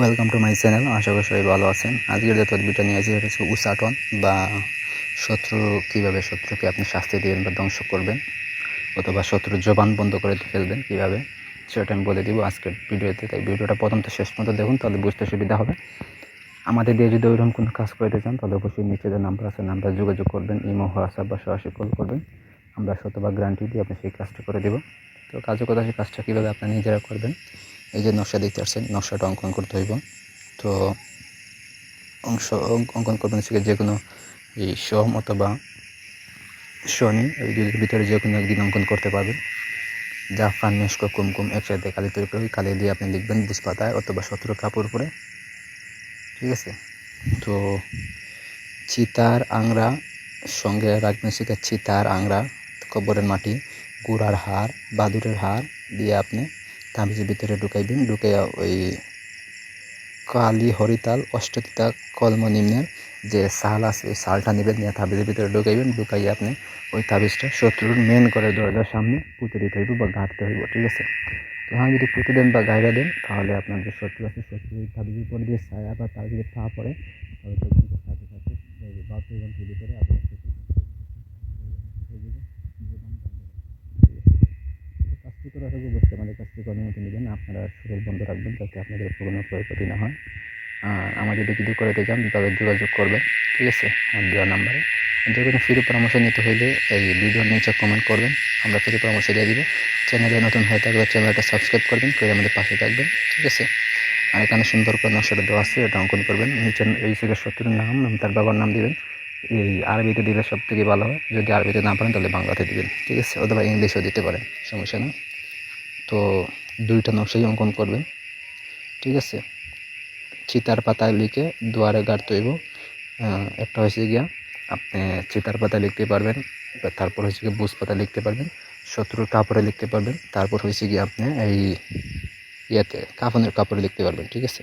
Welcome to my channel আশা করি সবাই ভালো আছেন। আজকের যে তদবিটা নিয়ে আসি এটা হচ্ছে উসাটন বা শত্রু, কীভাবে শত্রুকে আপনি শাস্তি দিবেন বা ধ্বংস করবেন অথবা শত্রুর জবান বন্ধ করে ফেলবেন কীভাবে, সেটা আমি বলে দিব আজকের ভিডিওতে। তাই ভিডিওটা প্রথম তো শেষ মতো দেখুন, তাহলে বুঝতে সুবিধা হবে। আমাদের দিয়ে যদি ওইরকম কোনো কাজ করতে চান, তাহলে অবশ্যই নিচে যে নাম্বার আছে নাম্বার যোগাযোগ করবেন ইমো হোয়াটসঅ্যাপ বা সরাসরি কল করবেন। আমরা শতভাগ গ্যারান্টি দিয়ে আপনি সেই কাজটা করে দেবো। তো কাজে কথা, সেই কাজটা কীভাবে আপনারা নিজেরা করবেন এই যে নকশা দেখতে পাচ্ছেন, নকশাটা অঙ্কন করতে হইব। তো অংশ অঙ্ক- অঙ্কন করবেন সেটা যে কোনো এই সোম অথবা শনি, এই ভিতরে যে কোনো একদিন অঙ্কন করতে পারবেন। জাফরান, মেশকো, কুমকুম একসাথে কালি তৈরি করে কালি দিয়ে আপনি লিখবেন বুঝ অথবা সতেরো কাপড় পরে ঠিক আছে? তো চিতার আংরা, সঙ্গে রাখবেন সেটা চিতার আংরা, কবরের মাটি, গুড়ার হাড়, বাদুরের হাড় দিয়ে আপনি তাবিজের ভিতরে ঢুকাইবেন ঢুকাইয়া ওই কালি হরিতাল, অষ্টতিতা, কলম নিম্নের যে সাল আছে, ওই সালটা নেবেন, নিয়ে তাবিজের ভিতরে ঢুকাইবেন, ঢুকাইয়ে আপনি ওই তাবিজটা শত্রুর মেন করে দরজার সামনে পুঁতে দিতে হইব বা গাঁটতে হইব, ঠিক আছে? তো হ্যাঁ যদি পুঁতে দেন বা গাইরা দেন, তাহলে আপনার যে শত্রু আছে, শত্রু তাবিজের উপরে দিয়ে ছায়া বা তার যদি পা পড়ে, তাহলে এই ভিতরে আপনার শত্রু হয়ে যাবে, জীবন বন্ধ হবে। আগে অবশ্যই আমাদের কাছ থেকে অনুমতি নেবেন, আপনারা শরীর বন্ধ রাখবেন যাতে আপনাদের কোনো ক্ষয়ক্ষতি না হয়। আর আমাদের যদি কিছু করাতে চান তবে যোগাযোগ করবেন, ঠিক আছে? আমার দেওয়া নাম্বারে। যে কোনো ফ্রি পরামর্শ নিতে হলে এই ভিডিওর নিচে কমেন্ট করবেন, আমরা ফ্রি পরামর্শ দিয়ে দিব। চ্যানেলে নতুন হয়ে থাকলে চ্যানেলটা সাবস্ক্রাইব করবেন, করে আমাদের পাশে থাকবেন, ঠিক আছে? আর এখানে সুন্দর করে নকশাটা দেওয়া আছে, এটা অঙ্কন করবেন। নিচে এই থেকে শত্রুর নাম নাম তার বাবার নাম দিবেন। এই আরবিতে দিলে সব থেকে ভালো হয়। যদি আরবিতে না পারেন, তাহলে বাংলাতে দিবেন, ঠিক আছে? অথবা ইংলিশেও দিতে পারেন, সমস্যা না তো দুইটা নকশাই অঙ্কন করবেন। ঠিক আছে? চিতার পাতায় লিখে দুয়ারে গাড় তৈব একটা হয়েছে গিয়া আপনি চিতার পাতায় লিখতে পারবেন তারপর হয়েছে গিয়ে বুঝ পাতা লিখতে পারবেন, শত্রুর কাপড়ে লিখতে পারবেন, তারপর হয়েছে গিয়ে আপনি এই ইয়েতে কাফনের কাপড়ে লিখতে পারবেন, ঠিক আছে?